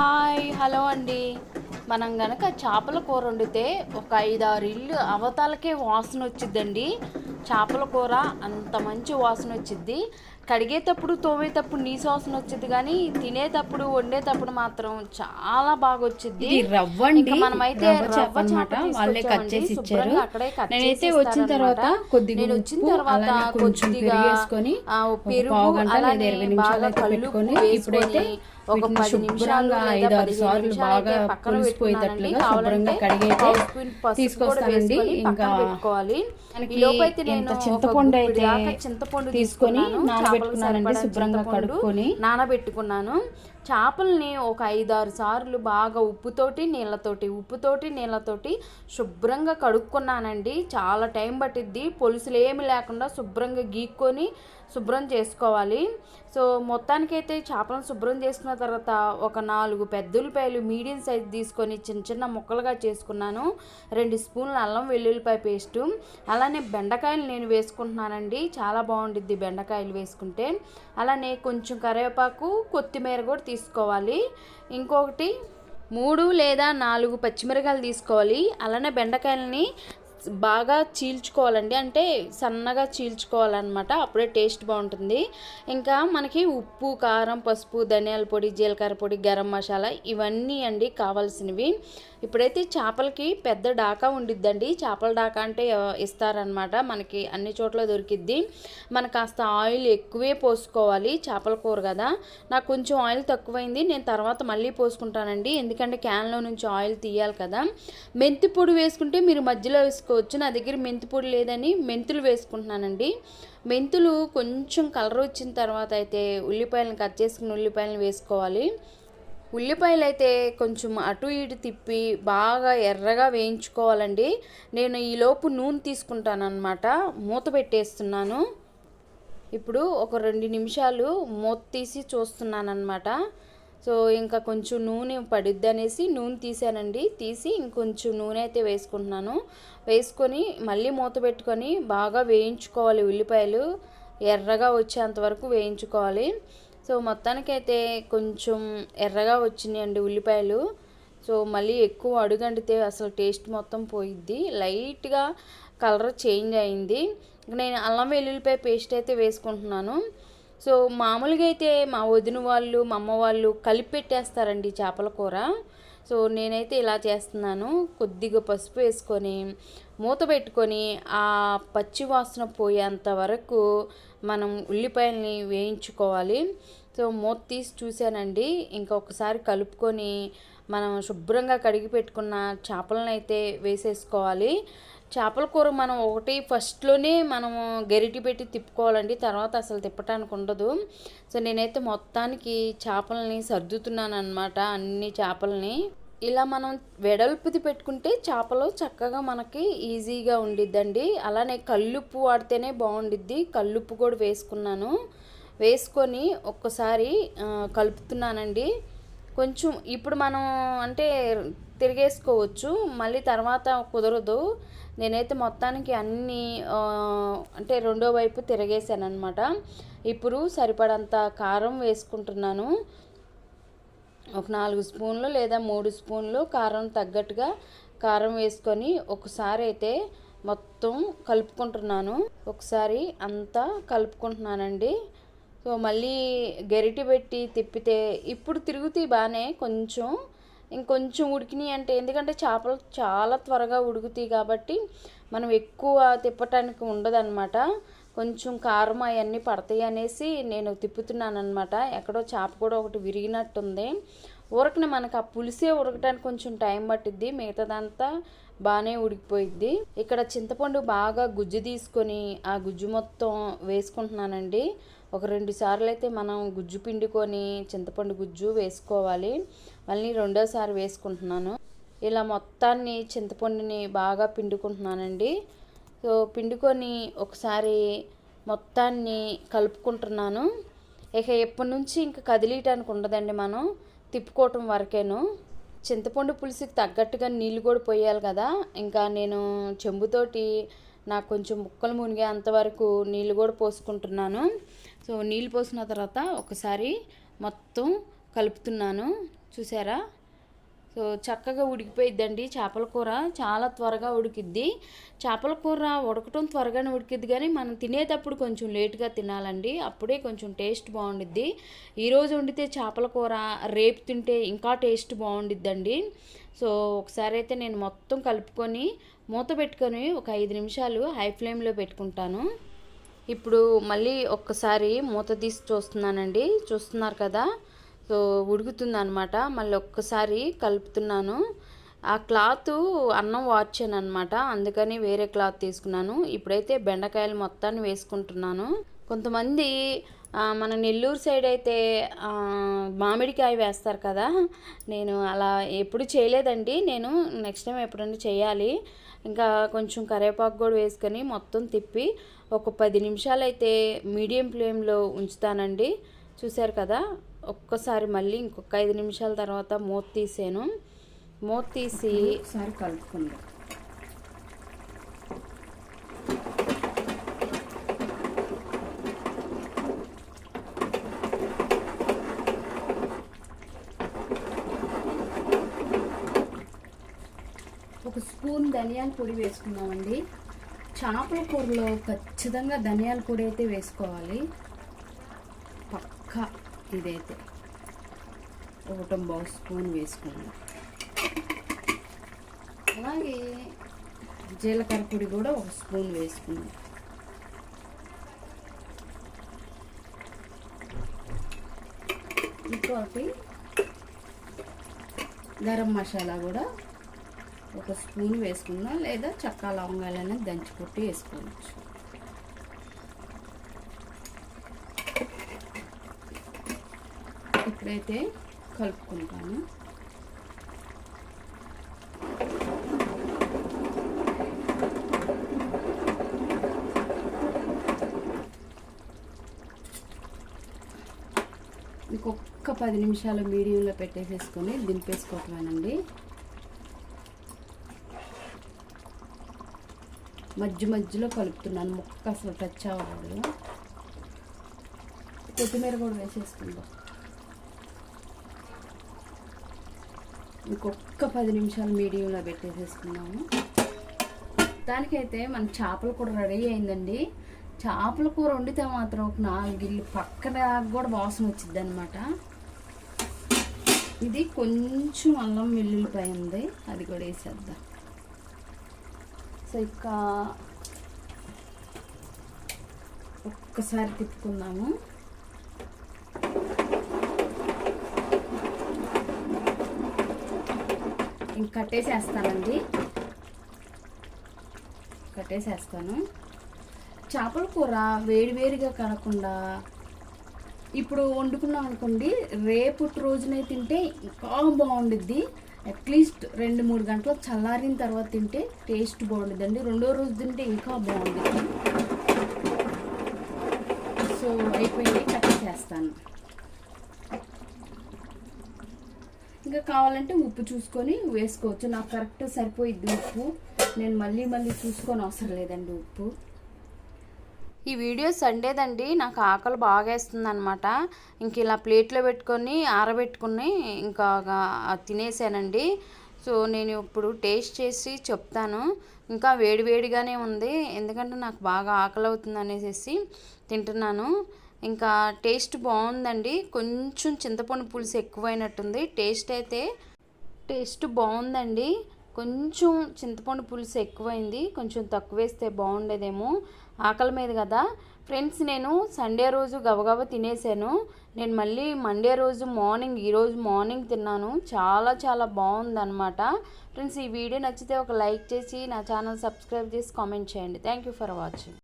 Hi hello అండి. మనం గనక చేపల కూర వండితే ఒక ఐదారు ఇల్లు అవతాలకే వాసన వచ్చిద్దండి. చేపల కూర అంత మంచి వాసన వచ్చిద్ది కడిగేటప్పుడు తోమేటప్పుడు నీ వాసన వచ్చింది కానీ తినేటప్పుడు వండేటప్పుడు మాత్రం చాలా బాగా వచ్చింది రవ్వ అండి మనమైతే రవ్వ వాళ్ళే కట్. చేసి ఇచ్చారు నేనైతే వచ్చిన తర్వాత. కొద్దిగా నేను వచ్చిన తర్వాత కొంచెం కొద్దిగా వేసుకొని పెరుగు ఇరవై నిమిషాలు బాగా వేసుకొని ఇప్పుడైతే ఒక పది నిమిషాలు ఐదు ఆరు సార్లు బాగా పులిసిపోయేటట్లుగా. శుభ్రంగా కావాలంటే కడిగైతే పావు స్పూన్ పసుపు కూడా తీసుకొస్తానండి ఇంకా మనకి ఎంత చింతపండు అయితే చింతపండు తీసుకొని. నానబెట్టుకున్నానండి శుభ్రంగా కడుక్కొని నానబెట్టుకున్నాను చేపల్ని ఒక ఐదారు సార్లు బాగా ఉప్పుతోటి నీళ్ళతోటి ఉప్పుతోటి నీళ్ళతోటి శుభ్రంగా కడుక్కున్నానండి. చాలా టైం పట్టిద్ది. పొలుసులు ఏమి లేకుండా శుభ్రంగా గీక్కొని శుభ్రం చేసుకోవాలి. సో మొత్తానికైతే చేపలను శుభ్రం చేసుకున్న తర్వాత ఒక నాలుగు పెద్ద ఉల్లిపాయలు మీడియం సైజ్ తీసుకొని చిన్న చిన్న ముక్కలుగా చేసుకున్నాను. రెండు స్పూన్ల అల్లం వెల్లుల్లిపాయ పేస్టు అలానే బెండకాయలు నేను వేసుకుంటున్నానండి. చాలా బాగుండిద్ది బెండకాయలు వేసుకుంటే. అలానే కొంచెం కరివేపాకు కొత్తిమీర కూడా తీసుకోవాలి. ఇంకొకటి మూడు లేదా నాలుగు పచ్చిమిరకాయలు తీసుకోవాలి. అలానే బెండకాయలని బాగా చీల్చుకోవాలండి. అంటే సన్నగా చీల్చుకోవాలన్నమాట. అప్పుడే టేస్ట్ బాగుంటుంది. ఇంకా మనకి ఉప్పు కారం పసుపు ధనియాల పొడి జీలకర్ర పొడి గరం మసాలా ఇవన్నీ అండి కావాల్సినవి. ఇప్పుడైతే చేపలకి పెద్ద డాకా ఉండిద్దండి. చేపల డాకా అంటే ఇస్తారనమాట మనకి అన్ని చోట్ల దొరికిద్ది. మనకు కాస్త ఆయిల్ ఎక్కువే పోసుకోవాలి చేపల కూర కదా. నాకు కొంచెం ఆయిల్ తక్కువైంది. నేను తర్వాత మళ్ళీ పోసుకుంటానండి. ఎందుకంటే క్యాన్లో నుంచి ఆయిల్ తీయాలి కదా. మెంతి పొడి వేసుకుంటే మీరు మధ్యలో వేసుకోవచ్చు. నా దగ్గర మెంతి పొడి లేదని మెంతులు వేసుకుంటున్నానండి. మెంతులు కొంచెం కలర్ వచ్చిన తర్వాత అయితే ఉల్లిపాయలను కట్ చేసుకుని ఉల్లిపాయలను వేసుకోవాలి. ఉల్లిపాయలు అయితే కొంచెం అటు ఇటు తిప్పి బాగా ఎర్రగా వేయించుకోవాలండి. నేను ఈలోపు నూనె తీసుకుంటాను అనమాట మూత పెట్టేస్తున్నాను. ఇప్పుడు ఒక రెండు నిమిషాలు మూత తీసి చూస్తున్నాను అనమాట సో ఇంకా కొంచెం నూనె పడుద్ది అనేసి నూనె తీసానండి. తీసి ఇంకొంచెం నూనె అయితే వేసుకుంటున్నాను. వేసుకొని మళ్ళీ మూత పెట్టుకొని బాగా వేయించుకోవాలి ఉల్లిపాయలు. ఎర్రగా వచ్చేంత వరకు వేయించుకోవాలి. సో మొత్తానికైతే కొంచెం ఎర్రగా వచ్చినాయండి ఉల్లిపాయలు. సో మళ్ళీ ఎక్కువ అడుగంటితే అసలు టేస్ట్ మొత్తం పోయిద్ది. లైట్గా కలర్ చేంజ్ అయింది. నేను అల్లం వెల్లుల్లిపాయ పేస్ట్ అయితే వేసుకుంటున్నాను. సో మామూలుగా అయితే మా వదిన వాళ్ళు మా అమ్మ వాళ్ళు కలిపి పెట్టేస్తారండి చేపల కూర. సో నేనైతే ఇలా చేస్తున్నాను. కొద్దిగా పసుపు వేసుకొని మూత పెట్టుకొని ఆ పచ్చి వాసన పోయేంత వరకు మనం ఉల్లిపాయల్ని వేయించుకోవాలి. సో మూత తీసి చూశానండి. ఇంకొకసారి కలుపుకొని మనం శుభ్రంగా కడిగి పెట్టుకున్న చేపలను అయితే వేసేసుకోవాలి. చేపల కూర మనం ఒకటి ఫస్ట్లోనే మనము గరిటి పెట్టి తిప్పుకోవాలండి. తర్వాత అసలు తిప్పటానికి ఉండదు. సో నేనైతే మొత్తానికి చేపలని సర్దుతున్నాను అనమాట అన్ని చేపలని. ఇలా మనం వెడల్పుది పెట్టుకుంటే చేపలు చక్కగా మనకి ఈజీగా ఉండిద్దండి. అలానే కల్లుప్పు వాడితేనే బాగుండిద్ది. కల్లుప్పు కూడా వేసుకున్నాను. వేసుకొని ఒక్కసారి కలుపుతున్నానండి. కొంచెం ఇప్పుడు మనం అంటే తిరిగేసుకోవచ్చు మళ్ళీ తర్వాత కుదరదు. నేనైతే మొత్తానికి అన్నీ అంటే రెండో వైపు తిరిగేసాను అనమాట ఇప్పుడు సరిపడంత కారం వేసుకుంటున్నాను. ఒక నాలుగు స్పూన్లు లేదా మూడు స్పూన్లు కారం తగ్గట్టుగా కారం వేసుకొని ఒకసారి అయితే మొత్తం కలుపుకుంటున్నాను. ఒకసారి అంతా కలుపుకుంటున్నానండి. సో మళ్ళీ గెరిటి పెట్టి తిప్పితే ఇప్పుడు తిరుగుతాయి బాగానే కొంచెం ఇంకొంచెం ఉడికినాయి అంటే ఎందుకంటే చేపలు చాలా త్వరగా ఉడుకుతాయి కాబట్టి మనం ఎక్కువ తిప్పటానికి ఉండదన్నమాట. కొంచెం కారం అవన్నీ పడతాయి అనేసి నేను తిప్పుతున్నాను అనమాట ఎక్కడో చేప కూడా ఒకటి విరిగినట్టుంది. ఊరకనే మనకు ఆ పులిసే ఉడకడానికి కొంచెం టైం పట్టిద్ది. మిగతాదంతా బాగానే ఉడికిపోయిద్ది. ఇక్కడ చింతపండు బాగా గుజ్జు తీసుకొని ఆ గుజ్జు మొత్తం వేసుకుంటున్నానండి. ఒక రెండు సార్లు అయితే మనం గుజ్జు పిండుకొని చింతపండు గుజ్జు వేసుకోవాలి. మళ్ళీ రెండోసారి వేసుకుంటున్నాను. ఇలా మొత్తాన్ని చింతపండుని బాగా పిండుకుంటున్నానండి. సో పిండుకొని ఒకసారి మొత్తాన్ని కలుపుకుంటున్నాను. ఇక ఎప్పటి నుంచి ఇంకా కదిలియటానికి ఉండదండి మనం. తిప్పుకోవటం వరకేను. చింతపండు పులుసుకి తగ్గట్టుగా నీళ్ళు కూడా పోయాలి కదా. ఇంకా నేను చెంబుతోటి నాకు కొంచెం ముక్కలు మునిగే అంతవరకు నీళ్ళు కూడా పోసుకుంటున్నాను. సో నీళ్ళు పోసిన తర్వాత ఒకసారి మొత్తం కలుపుతున్నాను. చూసారా? సో చక్కగా ఉడికిపోయిద్దండి చేపల కూర. చాలా త్వరగా ఉడికిద్ది. చేపల కూర ఉడకటం త్వరగానే ఉడికిద్ది కానీ మనం తినేటప్పుడు కొంచెం లేట్గా తినాలండి. అప్పుడే కొంచెం టేస్ట్ బాగుండిద్ది. ఈరోజు వండితే చేపల కూర రేపు తింటే ఇంకా టేస్ట్ బాగుండిద్దండి. సో ఒకసారి అయితే నేను మొత్తం కలుపుకొని మూత పెట్టుకొని ఒక ఐదు నిమిషాలు హై ఫ్లేమ్లో పెట్టుకుంటాను. ఇప్పుడు మళ్ళీ ఒక్కసారి మూత తీసి చూస్తున్నానండి. చూస్తున్నారు కదా? సో ఉడుకుతుంది అనమాట మళ్ళీ ఒక్కసారి కలుపుతున్నాను. ఆ క్లాత్ అన్నం వార్చాను అనమాట అందుకని వేరే క్లాత్ తీసుకున్నాను. ఇప్పుడైతే బెండకాయలు మొత్తాన్ని వేసుకుంటున్నాను. కొంతమంది మన నెల్లూరు సైడ్ అయితే మామిడికాయ వేస్తారు కదా. నేను అలా ఎప్పుడు చేయలేదండి. నేను నెక్స్ట్ టైం ఎప్పుడైనా చేయాలి. ఇంకా కొంచెం కరివేపాకు కూడా వేసుకొని మొత్తం తిప్పి ఒక పది నిమిషాలు అయితే మీడియం ఫ్లేమ్లో ఉంచుతానండి. చూశారు కదా? ఒక్కసారి మళ్ళీ ఇంకొక ఐదు నిమిషాల తర్వాత మూత తీసాను. మూత తీసి ఒకసారి కలుపుకుందాం. ఒక స్పూన్ ధనియాల పొడి వేసుకుందామండి. చేపల కూరలో ఖచ్చితంగా ధనియాల పొడి అయితే వేసుకోవాలి. ఇదైతే ఒకటో బావు స్పూన్ వేసుకోండి అలాగే జీలకర్ర పొడి కూడా ఒక స్పూన్ వేసుకుందాం ఇంకోటి గరం మసాలా కూడా ఒక స్పూన్ వేసుకుందాం లేదా చక్కా లవంగాలనే దంచి కొట్టి వేసుకోవచ్చు. ఇప్పుడైతే కలుపుకుంటాను. ఇంకొక పది నిమిషాలు మీడియంలో పెట్టేసేసుకొని దింపేసుకోవటమేనండి. మధ్య మధ్యలో కలుపుతున్నాను ముక్క అసలు టచ్ అవ్వకూడదు. కొత్తిమీర కూడా వేసేసుకుందాం. ఇంకొక పది నిమిషాలు మీడియంలో పెట్టేసేసుకున్నాము దానికైతే మన చేపల కూర రెడీ అయిందండి. చేపల కూర వండితే మాత్రం ఒక నాలుగిల్లు పక్కన కూడా వాసన వచ్చింది అనమాట ఇది కొంచెం అల్లం వెల్లుల్లిపాయ ఉంది. అది కూడా వేసేద్దాం. సో ఇక ఒక్కసారి తిప్పుకుందాము. ఇంక కట్టేసేస్తానండి. కట్టేసేస్తాను. చేపల కూర వేడివేడిగా కనకుండా ఇప్పుడు వండుకున్నాం అనుకోండి రేపటి రోజునే తింటే ఇంకా బాగుండిద్ది. అట్లీస్ట్ రెండు మూడు గంటలు చల్లారిన తర్వాత తింటే టేస్ట్ బాగుండిద్దండి. రెండో రోజు తింటే ఇంకా బాగుంటుంది సో అయిపోయింది కట్టేసేస్తాను. ఇంకా కావాలంటే ఉప్పు చూసుకొని వేసుకోవచ్చు. నాకు కరెక్ట్ సరిపోయిద్ది ఉప్పు. నేను మళ్ళీ మళ్ళీ చూసుకొని అవసరం లేదండి ఉప్పు. ఈ వీడియో సండేదండి. నాకు ఆకలి బాగా వేస్తుంది అనమాట ఇంక ఇలా ప్లేట్లో పెట్టుకొని ఆరబెట్టుకుని ఇంకా తినేసానండి. సో నేను ఇప్పుడు టేస్ట్ చేసి చెప్తాను. ఇంకా వేడివేడిగానే ఉంది. ఎందుకంటే నాకు బాగా ఆకలి అవుతుంది అనేసి తింటున్నాను. ఇంకా టేస్ట్ బాగుందండి. కొంచెం చింతపండు పులుసు ఎక్కువైనట్టుంది. టేస్ట్ అయితే టేస్ట్ బాగుందండి. కొంచెం చింతపండు పులుసు ఎక్కువైంది. కొంచెం తక్కువ వేస్తే బాగుండేదేమో. ఆకలి మీద కదా. ఫ్రెండ్స్ నేను సండే రోజు గబగబా తినేసాను. నేను మళ్ళీ మండే రోజు మార్నింగ్ ఈరోజు మార్నింగ్ తిన్నాను. చాలా చాలా బాగుందన్నమాట. ఫ్రెండ్స్ ఈ వీడియో నచ్చితే ఒక లైక్ చేసి నా ఛానల్ సబ్స్క్రైబ్ చేసి కామెంట్ చేయండి. Thank you for watching.